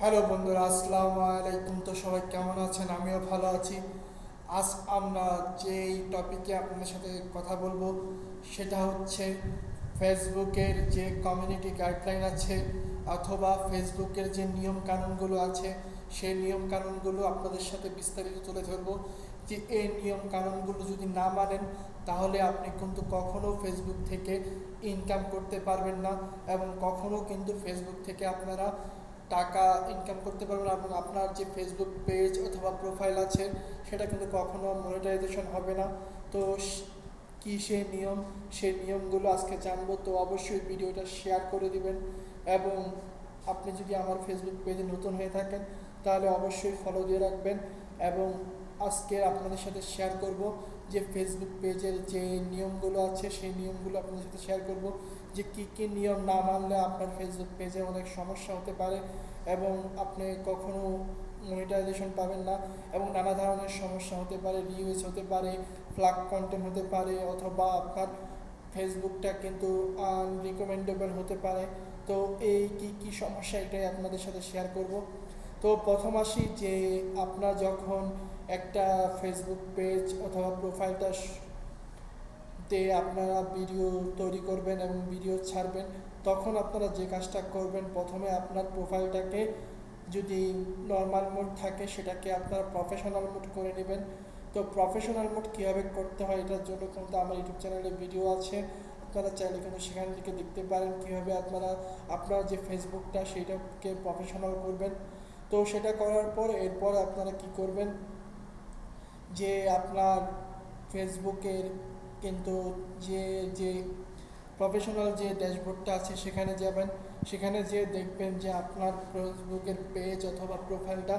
Hello বন্ধুরা, আসসালামু আলাইকুম। তো সবাই কেমন আছেন? আমিও ভালো আছি। আজ আমরা যেই টপিকে আপনাদের সাথে কথা বলব, সেটা হচ্ছে ফেসবুকের যে কমিউনিটি গাইডলাইন আছে অথবা ফেসবুকের যে নিয়ম কানুনগুলো আছে, সেই নিয়ম কানুনগুলো আপনাদের সাথে বিস্তারিত তুলে ধরবো। যে এই নিয়ম কানুনগুলো যদি না মানেন, তাহলে আপনি কিন্তু কখনো ফেসবুক থেকে ইনকাম করতে পারবেন না এবং কখনো কিন্তু ফেসবুক থেকে আপনারা টাকা ইনকাম করতে পারবেন এবং আপনার যে ফেসবুক পেজ অথবা প্রোফাইল আছে, সেটা কিন্তু কখনো মনিটাইজেশন হবে না। তো কি সেই নিয়ম সেই নিয়মগুলো আজকে জানব, তো অবশ্যই ভিডিওটা শেয়ার করে দিবেন। এবং আপনি যদি আমার ফেসবুক পেজে নতুন হয়ে থাকেন, তাহলে অবশ্যই ফলো দিয়ে রাখবেন এবং আজকে আপনাদের সাথে শেয়ার করব যে ফেসবুক পেজের যে নিয়মগুলো আছে, সেই নিয়মগুলো আপনাদের সাথে শেয়ার করব। যে কী কী নিয়ম না মানলে আপনার ফেসবুক পেজে অনেক সমস্যা হতে পারে এবং আপনি কখনো মনিটাইজেশন পাবেন না এবং নানা ধরনের সমস্যা হতে পারে রিউজ হতে পারে ফ্লাগ কন্টেন্ট হতে পারে অথবা আপনার ফেসবুকটা কিন্তু আনরিকমেন্ডেবল হতে পারে। তো এই কি কি সমস্যা এটাই আপনাদের সাথে শেয়ার করব। তো প্রথম আসি যে আপনার যখন একটা ফেসবুক পেজ অথবা প্রোফাইলটা তে আপনারা ভিডিও তৈরি করবেন এবং ভিডিও ছাড়বেন, তখন আপনারা যে কাজটা করবেন, প্রথমে আপনার প্রোফাইলটাকে যদি নর্মাল মোড থাকে, সেটাকে আপনারা প্রফেশনাল মোড করে নেবেন। তো প্রফেশনাল মোড কীভাবে করতে হয়, এটার জন্য কিন্তু আমার ইউটিউব চ্যানেলে ভিডিও আছে। আপনারা চাইলে কিন্তু সেখান থেকে দেখতে পারেন কীভাবে আপনারা, আপনার যে ফেসবুকটা সেইটাকে প্রফেশনাল করবেন। তো সেটা করার পর, এরপর আপনারা কি করবেন, যে আপনার ফেসবুকের কিন্তু যে যে প্রফেশনাল যে ড্যাশবোর্ডটা আছে সেখানে যাবেন, সেখানে যে দেখবেন যে আপনার ফেসবুকের পেজ অথবা প্রোফাইলটা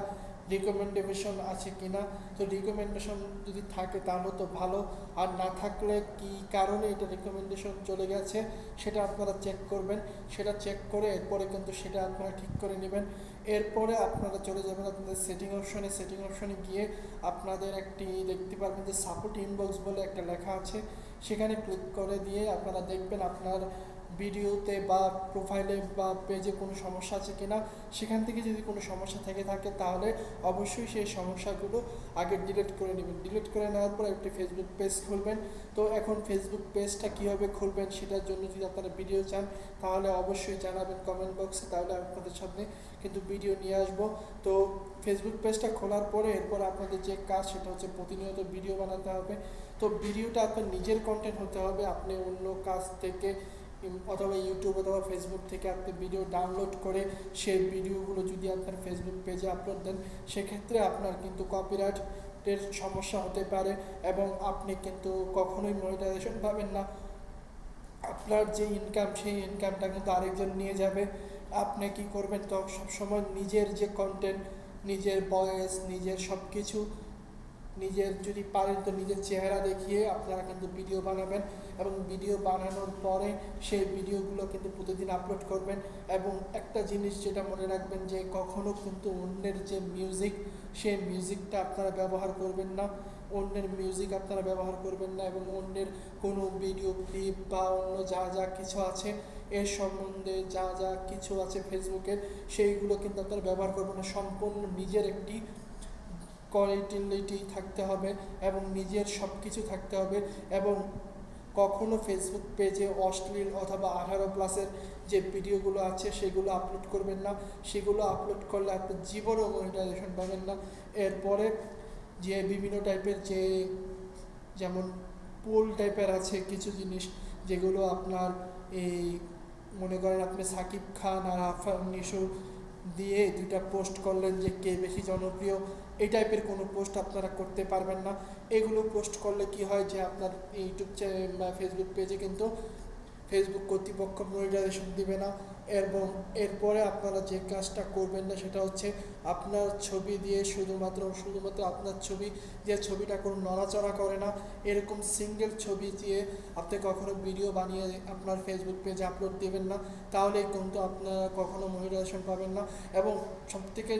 রিকমেন্ডেশন আছে কিনা? তো রিকমেন্ডেশন যদি থাকে তাহলে তো ভালো। আর না থাকলে কি কারণে এটা রিকমেন্ডেশন চলে গেছে সেটা আপনারা চেক করবেন। সেটা চেক করে এরপরে কিন্তু সেটা আপনারা ঠিক করে নেবেন। এরপরে আপনারা চলে যাবেন আপনাদের সেটিং অপশনে সেটিং অপশনে গিয়ে আপনাদের একটি দেখতে পারবেন যে সাপোর্ট ইনবক্স বলে একটা লেখা আছে। সেখানে ক্লিক করে দিয়ে আপনারা দেখবেন আপনার ভিডিওতে বা প্রোফাইলে বা পেজে কোনো সমস্যা আছে কিনা, সেখান থেকে যদি কোনো সমস্যা থেকে থাকে তাহলে অবশ্যই সেই সমস্যাগুলো আগে ডিলিট করে নেবেন। ডিলিট করে নেওয়ার পর একটি ফেসবুক পেজ খুলবেন। তো এখন ফেসবুক পেজটা কীভাবে খুলবেন সেটার জন্য যদি আপনারা ভিডিও চান, তাহলে অবশ্যই জানাবেন কমেন্ট বক্সে তাহলে আপনাদের সামনে কিন্তু ভিডিও নিয়ে আসব। তো ফেসবুক পেজটা খোলার পরে এরপর আপনাদের যে কাজ সেটা হচ্ছে প্রতিনিয়ত ভিডিও বানাতে হবে। তো ভিডিওটা আপনার নিজের কন্টেন্ট হতে হবে। আপনি অন্য কাজ থেকে অথবা ইউটিউব অথবা ফেসবুক থেকে আপনি ভিডিও ডাউনলোড করে সেই ভিডিওগুলো যদি আপনার ফেসবুক পেজে আপলোড দেন, সেক্ষেত্রে আপনার কিন্তু কপিরাইটের সমস্যা হতে পারে এবং আপনি কিন্তু কখনোই মনিটাইজেশন পাবেন না। আপনার যে ইনকাম সেই ইনকামটা কিন্তু আরেকজন নিয়ে যাবে। আপনি কি করবেন? তো সবসময় নিজের যে কন্টেন্ট নিজের বয়েস, নিজের সব কিছু নিজের যদি পারেন তো নিজের চেহারা দেখিয়ে আপনারা কিন্তু ভিডিও বানাবেন এবং ভিডিও বানানোর পরে সেই ভিডিওগুলো কিন্তু প্রতিদিন আপলোড করবেন এবং একটা জিনিস যেটা মনে রাখবেন যে কখনো কিন্তু অন্যের যে মিউজিক সেই মিউজিকটা আপনারা ব্যবহার করবেন না। অন্যের মিউজিক আপনারা ব্যবহার করবেন না এবং অন্যের কোনো ভিডিও ক্লিপ বা অন্য যা যা কিছু আছে এর সম্বন্ধে যা যা কিছু আছে ফেসবুকের সেইগুলো কিন্তু আপনারা ব্যবহার করবেন না। সম্পূর্ণ নিজের একটি কোয়ালিটি থাকতে হবে এবং নিজের সব কিছু থাকতে হবে এবং কখনো ফেসবুক পেজে অশ্লীল অথবা আঠারো প্লাসের যে ভিডিওগুলো আছে সেগুলো আপলোড করবেন না। সেগুলো আপলোড করলে আপনি জীবনও মনিটাইজেশন পাবেন না। এরপরে যে বিভিন্ন টাইপের যে যেমন পোল টাইপের আছে কিছু জিনিস যেগুলো আপনার এই মনে করেন আপনি সাকিব খান আর আফান নিশো দিয়ে দুইটা পোস্ট করলেন যে কে বেশি জনপ্রিয়, এই টাইপের কোনো পোস্ট আপনারা করতে পারবেন না। এগুলো পোস্ট করলে কি হয় যে আপনার ইউটিউব চ্যানেল বা ফেসবুক পেজে কিন্তু ফেসবুক কর্তৃপক্ষ মনিটাইজেশন দিবে না, এবং এরপরে আপনারা যে কাজটা করবেন না সেটা হচ্ছে আপনার ছবি দিয়ে শুধুমাত্র শুধুমাত্র আপনার ছবি যে ছবিটা কোনো নড়াচড়া করে না, এরকম সিঙ্গেল ছবি দিয়ে আপনি কখনো ভিডিও বানিয়ে আপনার ফেসবুক পেজে আপলোড দেবেন না, তাহলে কিন্তু আপনারা কখনো মনিটাইজেশন পাবেন না, এবং সবথেকে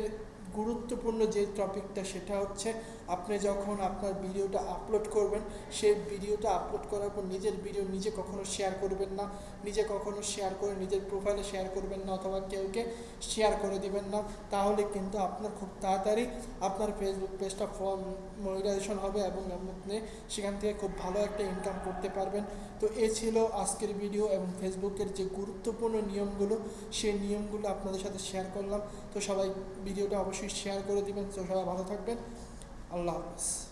গুরুত্বপূর্ণ যে টপিকটা সেটা হচ্ছে আপনি যখন আপনার ভিডিওটা আপলোড করবেন, সেই ভিডিওটা আপলোড করার পর নিজের ভিডিও নিজে কখনো শেয়ার করবেন না। নিজে কখনো শেয়ার করে নিজের প্রোফাইলে শেয়ার করবেন না অথবা কেউকে শেয়ার করে দিবেন না। তাহলে কিন্তু আপনার খুব তাড়াতাড়ি আপনার ফেসবুক পেজটা ফর্ম মনিটাইজেশন হবে এবং আপনি সেখান থেকে খুব ভালো একটা ইনকাম করতে পারবেন। তো এ ছিল আজকের ভিডিও এবং ফেসবুকের যে গুরুত্বপূর্ণ নিয়মগুলো, সেই নিয়মগুলো আপনাদের সাথে শেয়ার করলাম। তো সবাই ভিডিওটা অবশ্যই শেয়ার করে দিবেন। তো সবাই ভালো থাকবেন। আল্লাহ হাফিজ